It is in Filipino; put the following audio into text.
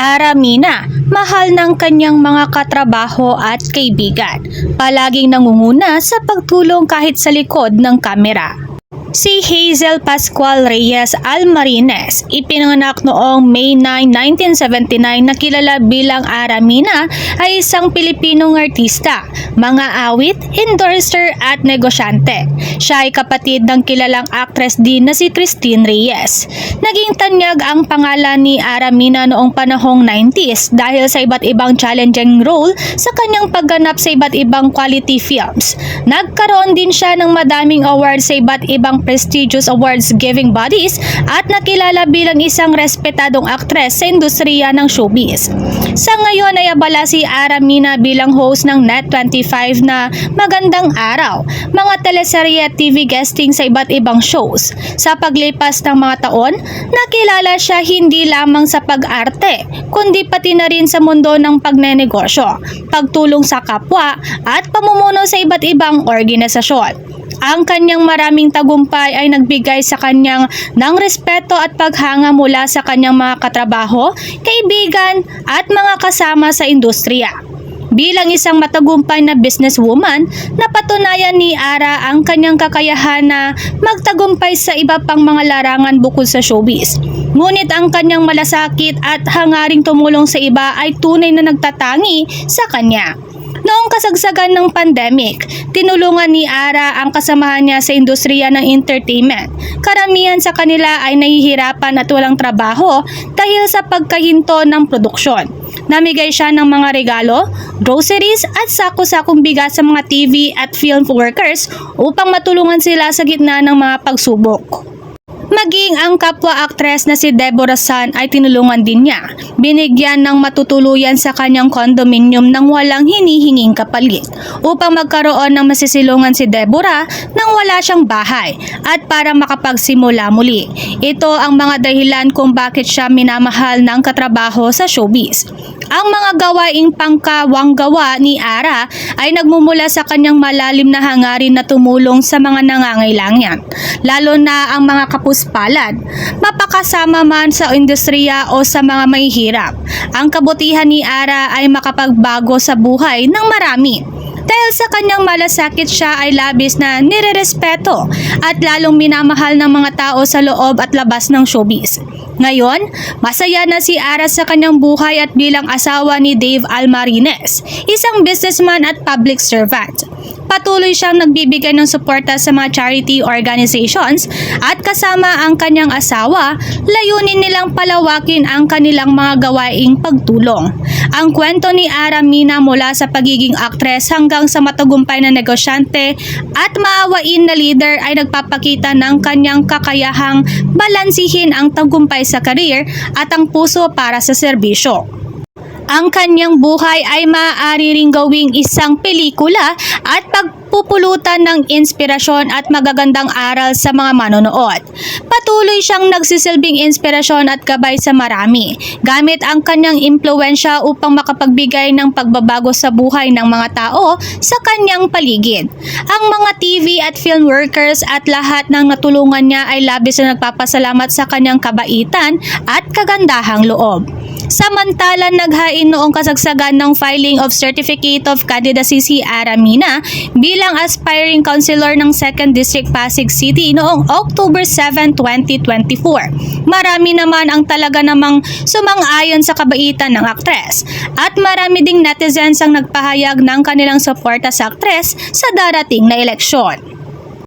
Ara Mina, mahal ng kanyang mga katrabaho at kaibigan. Palaging nangunguna sa pagtulong kahit sa likod ng kamera. Si Hazel Pascual Reyes Almarines, ipinanganak noong May 9, 1979 na kilala bilang Aramina ay isang Pilipinong artista, mga awit, endorser at negosyante. Siya ay kapatid ng kilalang actress din na si Christine Reyes. Naging tanyag ang pangalan ni Aramina noong panahong 90s dahil sa iba't ibang challenging role sa kanyang pagganap sa iba't ibang quality films. Nagkaroon din siya ng madaming awards sa iba't ibang prestigious awards giving bodies at nakilala bilang isang respetadong aktres sa industriya ng showbiz. Sa ngayon ay abala si Aramina bilang host ng Net25 na Magandang Araw, mga teleserye at TV guesting sa iba't ibang shows. Sa paglipas ng mga taon, nakilala siya hindi lamang sa pag-arte, kundi pati na rin sa mundo ng pagnenegosyo, pagtulong sa kapwa at pamumuno sa iba't ibang organisasyon. Ang kanyang maraming tagumpay ay nagbigay sa kanyang ng respeto at paghanga mula sa kanyang mga katrabaho, kaibigan at mga kasama sa industriya. Bilang isang matagumpay na businesswoman, napatunayan ni Ara ang kanyang kakayahan na magtagumpay sa iba pang mga larangan bukod sa showbiz. Ngunit ang kanyang malasakit at hangaring tumulong sa iba ay tunay na nagtatangi sa kanya. Noong kasagsagan ng pandemic, tinulungan ni Ara ang kasamahan niya sa industriya ng entertainment. Karamihan sa kanila ay nahihirapan at walang trabaho dahil sa pagkahinto ng produksyon. Namigay siya ng mga regalo, groceries at sako-sakong bigas sa mga TV at film workers upang matulungan sila sa gitna ng mga pagsubok. Maging ang kapwa-aktres na si Deborah San ay tinulungan din niya. Binigyan ng matutuluyan sa kanyang condominium nang walang hinihinging kapalit upang magkaroon ng masisilungan si Deborah nang wala siyang bahay at para makapagsimula muli. Ito ang mga dahilan kung bakit siya minamahal ng katrabaho sa showbiz. Ang mga gawaing pangkawang gawa ni Ara ay nagmumula sa kanyang malalim na hangarin na tumulong sa mga nangangailangan, lalo na ang mga kapuspalad, mapakasama man sa industriya o sa mga mahihirap. Ang kabutihan ni Ara ay makapagbago sa buhay ng marami. Dahil sa kanyang malasakit siya ay labis na nirerespeto at lalong minamahal ng mga tao sa loob at labas ng showbiz. Ngayon, masaya na si Ara sa kanyang buhay at bilang asawa ni Dave Almarines, isang businessman at public servant. Patuloy siyang nagbibigay ng suporta sa mga charity organizations at kasama ang kanyang asawa, layunin nilang palawakin ang kanilang mga gawaing pagtulong. Ang kwento ni Ara Mina mula sa pagiging aktres hanggang sa matagumpay na negosyante at maawain na leader ay nagpapakita ng kanyang kakayahang balansihin ang tagumpay sa karir at ang puso para sa serbisyo. Ang kanyang buhay ay maaari ring gawing isang pelikula at pagpupulutan ng inspirasyon at magagandang aral sa mga manonood. Patuloy siyang nagsisilbing inspirasyon at gabay sa marami, gamit ang kanyang impluensya upang makapagbigay ng pagbabago sa buhay ng mga tao sa kanyang paligid. Ang mga TV at film workers at lahat ng natulungan niya ay labis na nagpapasalamat sa kanyang kabaitan at kagandahang loob. Samantalang naghain noong kasagsagan ng filing of Certificate of Candidacy si Aramina bilang aspiring councilor ng 2nd District Pasig City noong October 7, 2024. Marami naman ang talaga namang sumang-ayon sa kabaitan ng aktres at marami ding netizens ang nagpahayag ng kanilang suporta sa aktres sa darating na eleksyon.